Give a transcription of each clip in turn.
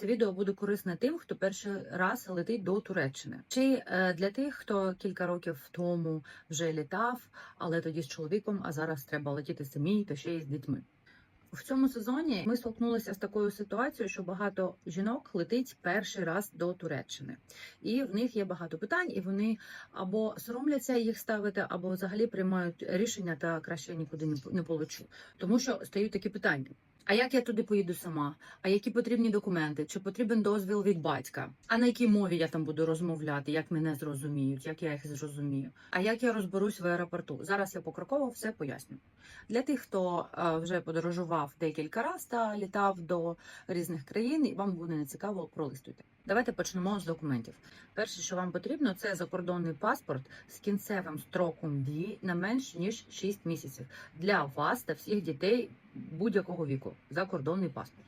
Це відео буде корисне тим, хто перший раз летить до Туреччини, чи е, для тих, хто кілька років тому вже літав, але тоді з чоловіком, а зараз треба летіти самій та ще й з дітьми. В цьому сезоні ми столкнулися з такою ситуацією, що багато жінок летить перший раз до Туреччини, і в них є багато питань, і вони або соромляться їх ставити, або взагалі приймають рішення та краще нікуди не по- не полечу. Тому що стають такі питання. А як я туди поїду сама? А які потрібні документи? Чи потрібен дозвіл від батька? А на якій мові я там буду розмовляти? Як мене зрозуміють? Як я їх зрозумію? А як я розберусь в аеропорту? Зараз я покроково все поясню. Для тих, хто е, вже подорожував декілька разів та літав до різних країн, і вам буде нецікаво, пролистуйте. Давайте почнемо з документів. Перше, що вам потрібно, це закордонний паспорт з кінцевим строком дії на менш ніж 6 місяців для вас та всіх дітей будь-якого віку. Закордонний паспорт.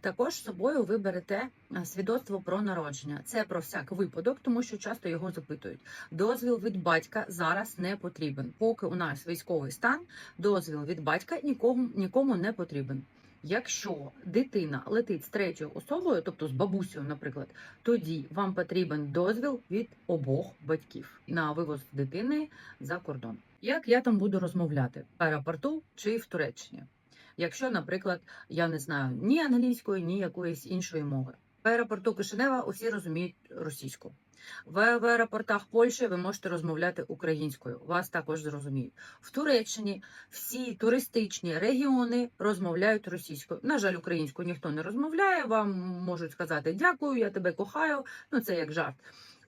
Також з собою ви берете е, свідоцтво про народження. Це про всяк випадок, тому що часто його запитують. Дозвіл від батька зараз не потрібен. Поки у нас військовий стан, дозвіл від батька нікому нікому не потрібен. Якщо дитина летить з третьою особою, тобто з бабусею, наприклад, тоді вам потрібен дозвіл від обох батьків на вивоз дитини за кордон. Як я там буду розмовляти в аеропорту чи в Туреччині? Якщо, наприклад, я не знаю ні англійської, ні якоїсь іншої мови. В аеропорту Кишинева усі розуміють російську. В, в аеропортах Польщі ви можете розмовляти українською. Вас також зрозуміють. В Туреччині всі туристичні регіони розмовляють російською. На жаль, українською ніхто не розмовляє. Вам можуть сказати дякую, я тебе кохаю. Ну це як жарт.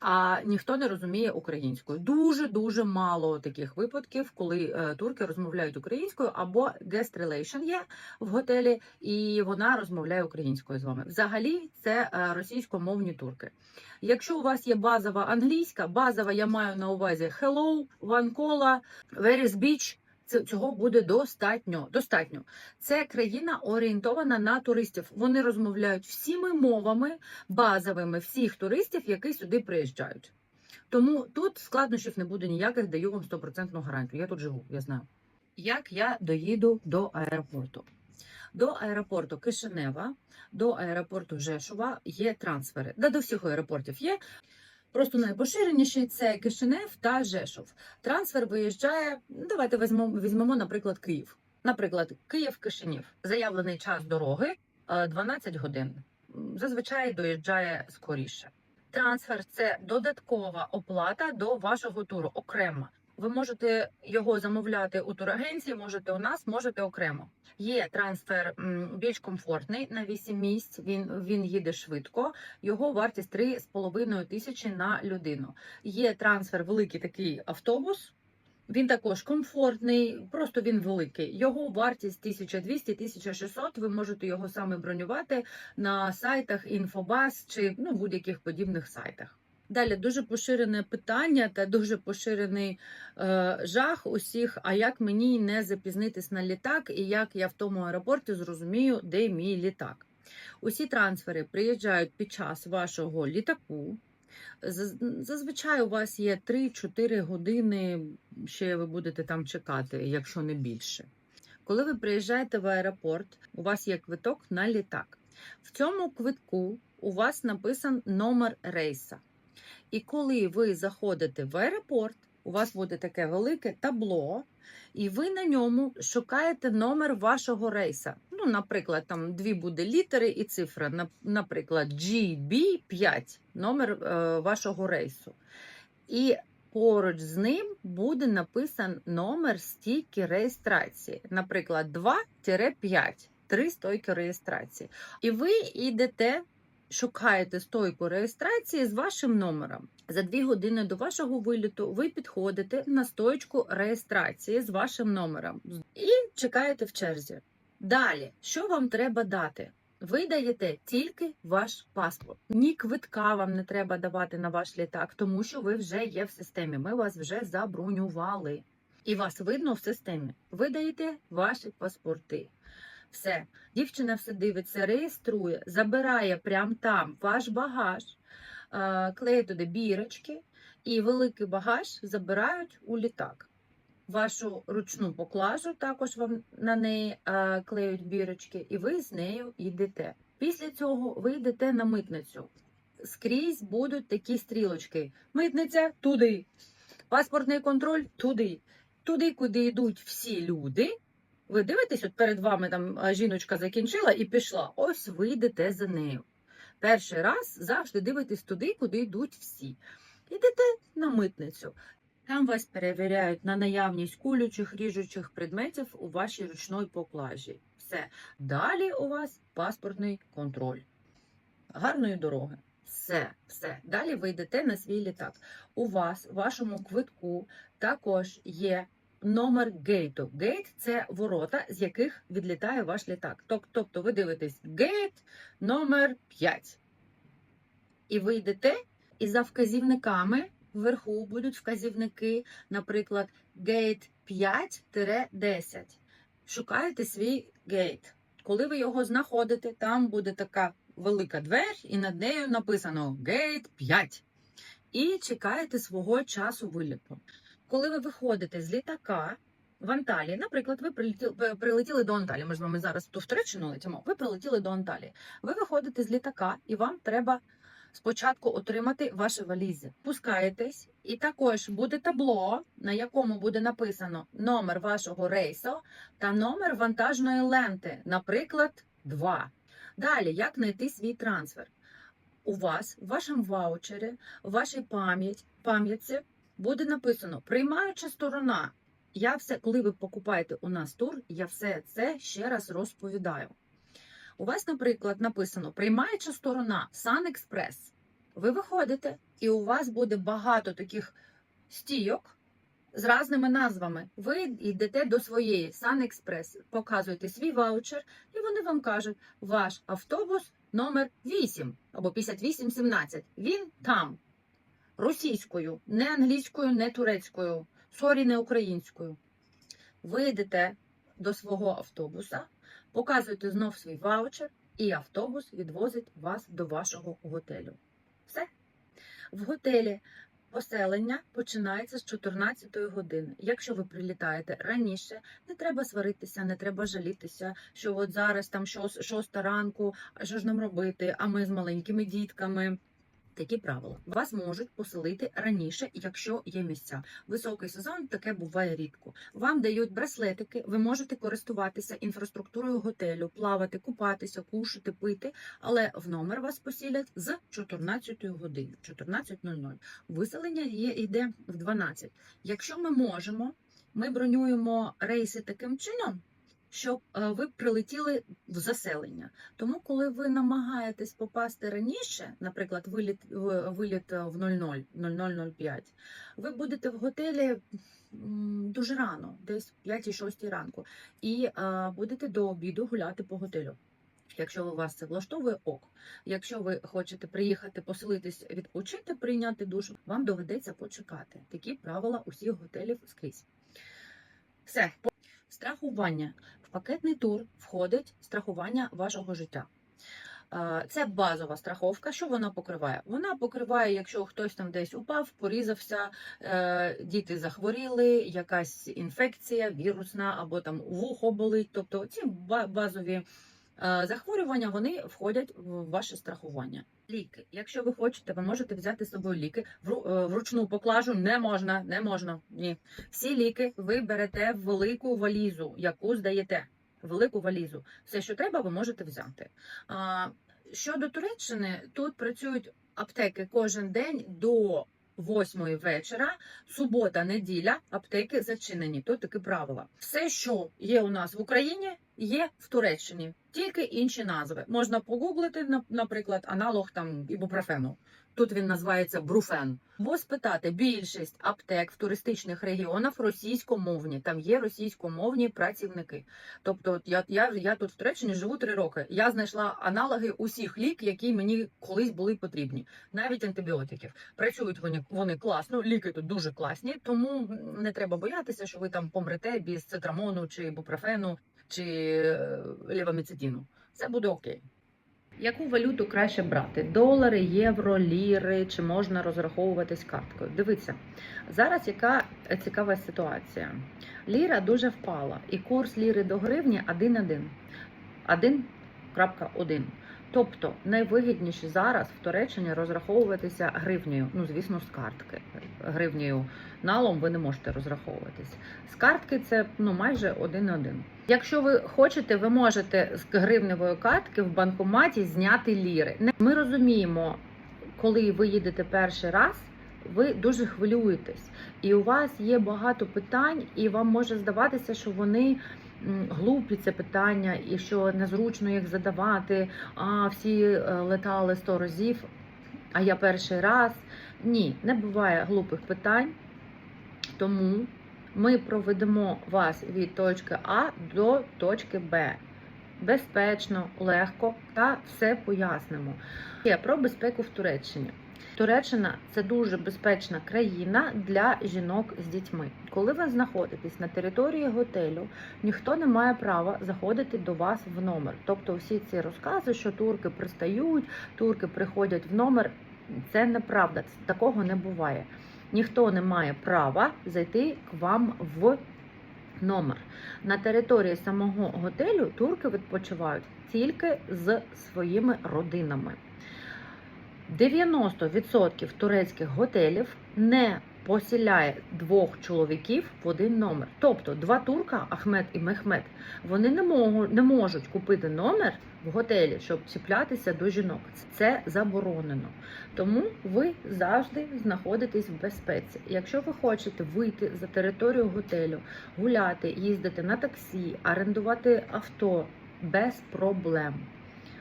А ніхто не розуміє українською. Дуже дуже мало таких випадків, коли е, турки розмовляють українською, або guest relation є в готелі, і вона розмовляє українською з вами. Взагалі, це е, російськомовні турки. Якщо у вас є базова англійська, базова я маю на увазі hello, one cola, where is beach, цього буде достатньо. Достатньо. Це країна орієнтована на туристів. Вони розмовляють всіми мовами базовими всіх туристів, які сюди приїжджають. Тому тут складнощів не буде ніяких, даю вам стопроцентну гарантію. Я тут живу, я знаю. Як я доїду до аеропорту? До аеропорту Кишинева, до аеропорту Жешува є трансфери. Да, до всіх аеропортів є. Просто найпоширеніший це Кишинев та Жешов. Трансфер виїжджає. ну, Давайте візьмемо, візьмемо, наприклад, Київ. Наприклад, Київ-Кишинів. Заявлений час дороги е, 12 годин. Зазвичай доїжджає скоріше. Трансфер це додаткова оплата до вашого туру окремо. Ви можете його замовляти у турагенції, можете у нас, можете окремо. Є трансфер більш комфортний на 8 місць. Він він їде швидко. Його вартість 3,5 тисячі на людину. Є трансфер великий такий автобус. Він також комфортний, просто він великий. Його вартість 1200-1600. Ви можете його саме бронювати на сайтах Інфобас чи ну будь-яких подібних сайтах. Далі дуже поширене питання та дуже поширений е, жах усіх. А як мені не запізнитись на літак, і як я в тому аеропорті зрозумію, де мій літак? Усі трансфери приїжджають під час вашого літаку. Зазвичай у вас є 3-4 години, ще ви будете там чекати, якщо не більше. Коли ви приїжджаєте в аеропорт, у вас є квиток на літак. В цьому квитку у вас написан номер рейса. І коли ви заходите в аеропорт, у вас буде таке велике табло, і ви на ньому шукаєте номер вашого рейса. Ну, наприклад, там дві буде літери і цифра, наприклад, GB5, номер е, вашого рейсу. І поруч з ним буде написан номер стійки реєстрації, наприклад, 2-5, три стойки реєстрації. І ви йдете шукаєте стойку реєстрації з вашим номером. За дві години до вашого виліту ви підходите на стойку реєстрації з вашим номером і чекаєте в черзі. Далі, що вам треба дати? Ви даєте тільки ваш паспорт. Ні квитка вам не треба давати на ваш літак, тому що ви вже є в системі. Ми вас вже забронювали. І вас видно в системі. Ви даєте ваші паспорти. Все, дівчина все дивиться, реєструє, забирає прямо там ваш багаж, е, клеє туди бірочки, і великий багаж забирають у літак. Вашу ручну поклажу також вам на неї е, клеють бірочки, і ви з нею йдете. Після цього ви йдете на митницю. Скрізь будуть такі стрілочки. Митниця туди, паспортний контроль туди. Туди, куди йдуть всі люди. Ви дивитесь, от перед вами там жіночка закінчила і пішла. Ось ви йдете за нею. Перший раз завжди дивитесь туди, куди йдуть всі. Йдете на митницю. Там вас перевіряють на наявність кулючих, ріжучих предметів у вашій ручної поклажі. Все. Далі у вас паспортний контроль. Гарної дороги. Все, все. Далі ви йдете на свій літак. У вас, в вашому квитку, також є номер гейту. Гейт це ворота, з яких відлітає ваш літак. Тобто ви дивитесь гейт номер 5. І ви йдете, і за вказівниками вверху будуть вказівники, наприклад, гейт 5-10. Шукаєте свій гейт. Коли ви його знаходите, там буде така велика двері, і над нею написано гейт 5. І чекаєте свого часу виліту. Коли ви виходите з літака в Анталії, наприклад, ви прилетіли, прилетіли до Анталії, ми з вами зараз ту в Туреччину летимо, ви прилетіли до Анталії. Ви виходите з літака, і вам треба спочатку отримати ваші валізи. Пускаєтесь, і також буде табло, на якому буде написано номер вашого рейсу та номер вантажної ленти, наприклад, 2. Далі, як знайти свій трансфер? У вас, в вашому ваучері, в вашій пам'ятці буде написано приймаюча сторона. Я все, коли ви покупаєте у нас тур, я все це ще раз розповідаю. У вас, наприклад, написано приймаюча сторона Sun-Express. Ви виходите, і у вас буде багато таких стійок з різними назвами. Ви йдете до своєї Sun-Express, показуєте свій ваучер, і вони вам кажуть, ваш автобус номер 8 або 5817. Він там. Російською, не англійською, не турецькою, сорі, не українською. Ви йдете до свого автобуса, показуєте знов свій ваучер, і автобус відвозить вас до вашого готелю. Все. В готелі поселення починається з 14 години. Якщо ви прилітаєте раніше, не треба сваритися, не треба жалітися, що от зараз там 6 ранку, а що ж нам робити? А ми з маленькими дітками. Такі правила вас можуть поселити раніше, якщо є місця. Високий сезон таке буває рідко. Вам дають браслетики, ви можете користуватися інфраструктурою готелю, плавати, купатися, кушати, пити, але в номер вас посілять з 14 години, 14.00. Виселення є йде в 12. Якщо ми можемо, ми бронюємо рейси таким чином. Щоб е, ви прилетіли в заселення. Тому, коли ви намагаєтесь попасти раніше, наприклад, виліт, виліт е, в 00, 00.05, ви будете в готелі дуже рано, десь 5-6 ранку, і е, будете до обіду гуляти по готелю. Якщо у вас це влаштовує ок. Якщо ви хочете приїхати, поселитись, відпочити, прийняти душ, вам доведеться почекати. Такі правила усіх готелів скрізь. Все. Страхування. Пакетний тур входить страхування вашого життя. Це базова страховка. Що вона покриває? Вона покриває, якщо хтось там десь упав, порізався, е, діти захворіли, якась інфекція, вірусна або там вухо болить. Тобто ці базові захворювання вони входять в ваше страхування. Ліки. Якщо ви хочете, ви можете взяти з собою ліки. Е, Вручну поклажу не можна, не можна. Ні. Всі ліки ви берете в велику валізу, яку здаєте. Велику валізу. Все, що треба, ви можете взяти. Щодо Туреччини, тут працюють аптеки кожен день до 8 вечора, субота, неділя, аптеки зачинені. То таке правило. Все, що є у нас в Україні, є в Туреччині, тільки інші назви. Можна погуглити, на- наприклад, аналог там ібупрофену. Тут він називається бруфен. Бо спитати, більшість аптек в туристичних регіонах російськомовні. Там є російськомовні працівники. Тобто, я, я, я тут в Туреччині живу три роки. Я знайшла аналоги усіх лік, які мені колись були потрібні, навіть антибіотиків. Працюють вони, вони класно, ліки тут дуже класні, тому не треба боятися, що ви там помрете без цитрамону чи ібупрофену чи е. Це буде окей. Яку валюту краще брати? Долари, євро, ліри, чи можна розраховуватись карткою? Дивіться, зараз яка цікава ситуація. Ліра дуже впала, і курс ліри до гривні 1,1. 1.1. Тобто найвигідніше зараз в Туреччині розраховуватися гривнею. Ну, звісно, з картки. Гривнею налом ви не можете розраховуватись. З картки це ну майже один на один. Якщо ви хочете, ви можете з гривневої картки в банкоматі зняти ліри. Ми розуміємо, коли ви їдете перший раз, ви дуже хвилюєтесь, і у вас є багато питань, і вам може здаватися, що вони. Глупі це питання, і що незручно їх задавати. А всі е, летали сто разів, а я перший раз. Ні, не буває глупих питань. Тому ми проведемо вас від точки А до точки Б. Безпечно, легко та все пояснимо. Є про безпеку в Туреччині. Туреччина це дуже безпечна країна для жінок з дітьми. Коли ви знаходитесь на території готелю, ніхто не має права заходити до вас в номер. Тобто, всі ці розкази, що турки пристають, турки приходять в номер, це неправда. Такого не буває. Ніхто не має права зайти к вам в номер. На території самого готелю турки відпочивають тільки з своїми родинами. 90% турецьких готелів не посіляє двох чоловіків в один номер. Тобто два турка, Ахмед і Мехмед, вони не, можуть, не можуть купити номер в готелі, щоб чіплятися до жінок. Це заборонено. Тому ви завжди знаходитесь в безпеці. Якщо ви хочете вийти за територію готелю, гуляти, їздити на таксі, орендувати авто без проблем.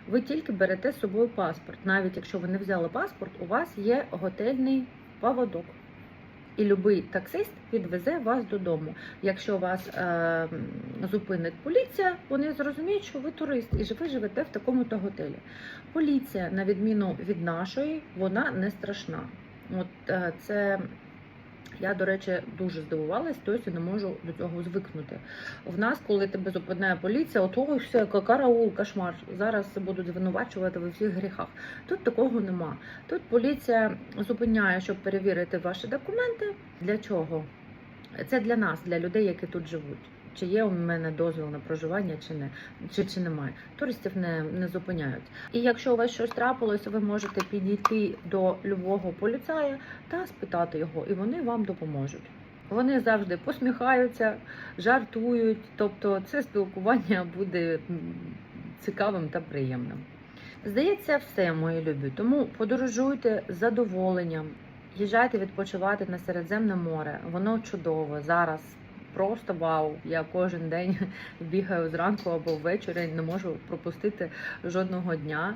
Ви тільки берете з собою паспорт. Навіть якщо ви не взяли паспорт, у вас є готельний поводок. І будь-який таксист відвезе вас додому. Якщо вас е, зупинить поліція, вони зрозуміють, що ви турист і ви живете в такому-то готелі. Поліція, на відміну від нашої, вона не страшна. От е, це я, до речі, дуже здивувалась, досі не можу до цього звикнути. В нас, коли тебе зупиняє поліція, от ой, все, караул, кошмар. Зараз будуть звинувачувати в усіх гріхах. Тут такого нема. Тут поліція зупиняє, щоб перевірити ваші документи. Для чого? Це для нас, для людей, які тут живуть. Чи є у мене дозвіл на проживання, чи не чи, чи немає. Туристів не, не зупиняють. І якщо у вас щось трапилось, ви можете підійти до любого поліцая та спитати його, і вони вам допоможуть. Вони завжди посміхаються, жартують, тобто це спілкування буде цікавим та приємним. Здається, все, мої любі. Тому подорожуйте з задоволенням, їжджайте відпочивати на Середземне море. Воно чудове зараз. Просто вау! Я кожен день бігаю зранку або ввечері, не можу пропустити жодного дня.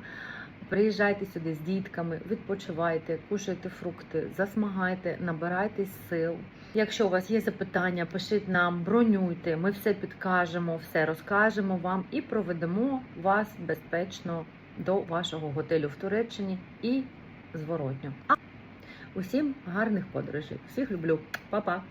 Приїжджайте сюди з дітками, відпочивайте, кушайте фрукти, засмагайте, набирайтесь сил. Якщо у вас є запитання, пишіть нам, бронюйте. Ми все підкажемо, все розкажемо вам і проведемо вас безпечно до вашого готелю в Туреччині і зворотньо. Усім гарних подорожей. Всіх люблю, Па-па!